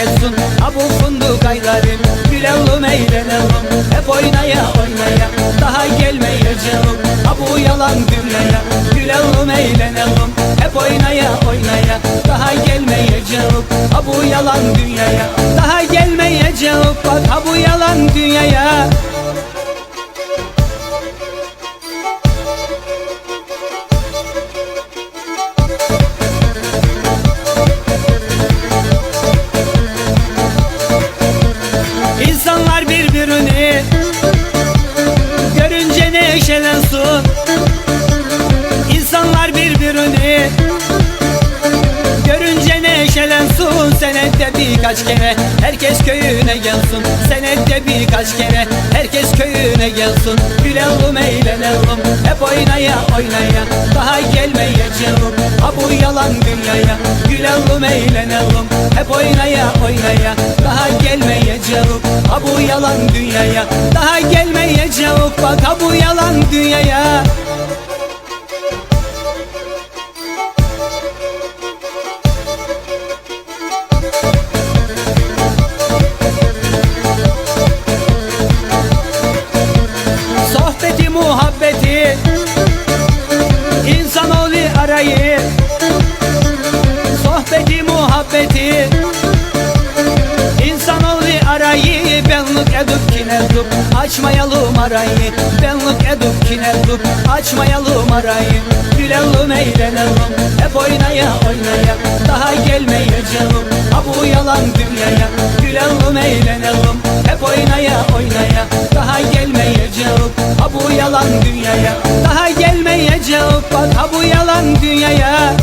seninle geçsin. Ha bu fındık ayların Gülelim eğlenelim Hep oynaya oynaya Daha gelmeyeceğim. Ha bu yalan dünyaya Gülelim eğlenelim Hep oynaya oynaya Daha gelmeyeceğim. Ha bu yalan dünyaya Daha gelmeyeceğim. Bak ha bu yalan dünyaya Senette birkaç kere Herkes köyüne gelsin. Senette birkaç kere Herkes köyüne gelsin. Gülelim eğlenelim Hep oynaya oynaya. Daha gelmeyeceğim Ha bu yalan dünyaya. Gülelim eğlenelim Hep oynaya oynaya. Daha gelmeyeceğim Ha bu yalan dünyaya. Daha gelmeyeceğim Bak ha bu yalan dünyaya muhabbeti İnsanoğlu arayı Benlik edip kinezup Açmayalım arayı. Benlik edip kinezup Açmayalım arayı. Gülelim eğlenelim Hep oynaya oynaya. Daha gelmeyeceğim Ha bu yalan dünyaya. Gülelim eğlenelim Hep oynaya oynaya. Daha gelmeyeceğim Ha bu yalan dünyaya. Daha gelmeyeceğim Bak ha bu yalan dünyaya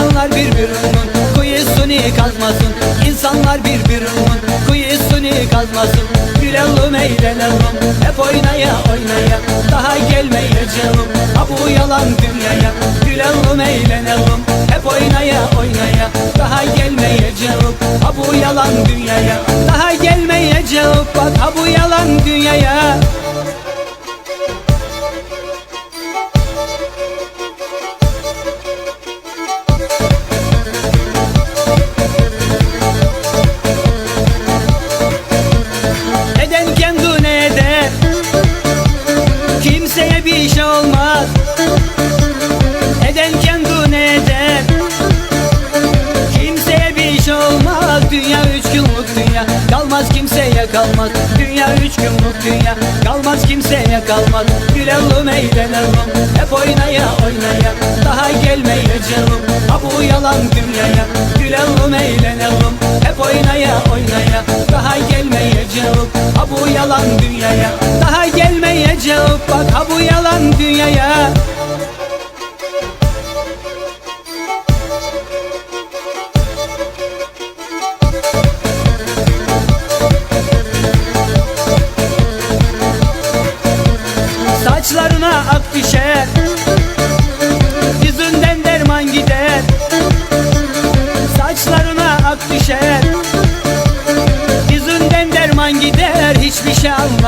İnsanlar birbirinin kuyusunu kazmasın. İnsanlar birbirinin kuyusunu kazmasın. Gülelim eğlenelim Hep oynaya oynaya. Daha gelmeyeceğim Ha bu yalan dünyaya. Gülelim eğlenelim Hep oynaya oynaya. Daha gelmeyeceğim Ha bu yalan dünyaya dünya Kalmaz kimseye kalmaz Dünya üç günlük dünya Kalmaz kimseye kalmaz Gülelim eğlenelim Hep oynaya oynaya. Daha gelmeyeceğim Ha bu yalan dünyaya. Gülelim eğlenelim Hep oynaya oynaya. Daha gelmeyeceğim Ha bu yalan dünyaya. Daha gelmeyeceğim Bak ha bu yalan dünyaya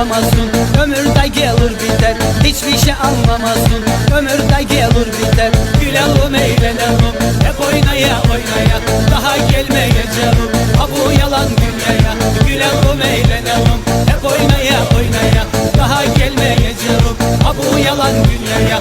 anlamazsın. Ömürde gelir biter Hiçbir şey anlamazsın. Ömürde gelir biter Gülelim eğlenelim. Hep oynaya oynaya Daha gelmeyeceğim Ha bu yalan dünyaya Gülelim eğlenelim. Hep oynaya oynaya Daha gelmeyeceğim Ha bu yalan dünyaya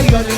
이거는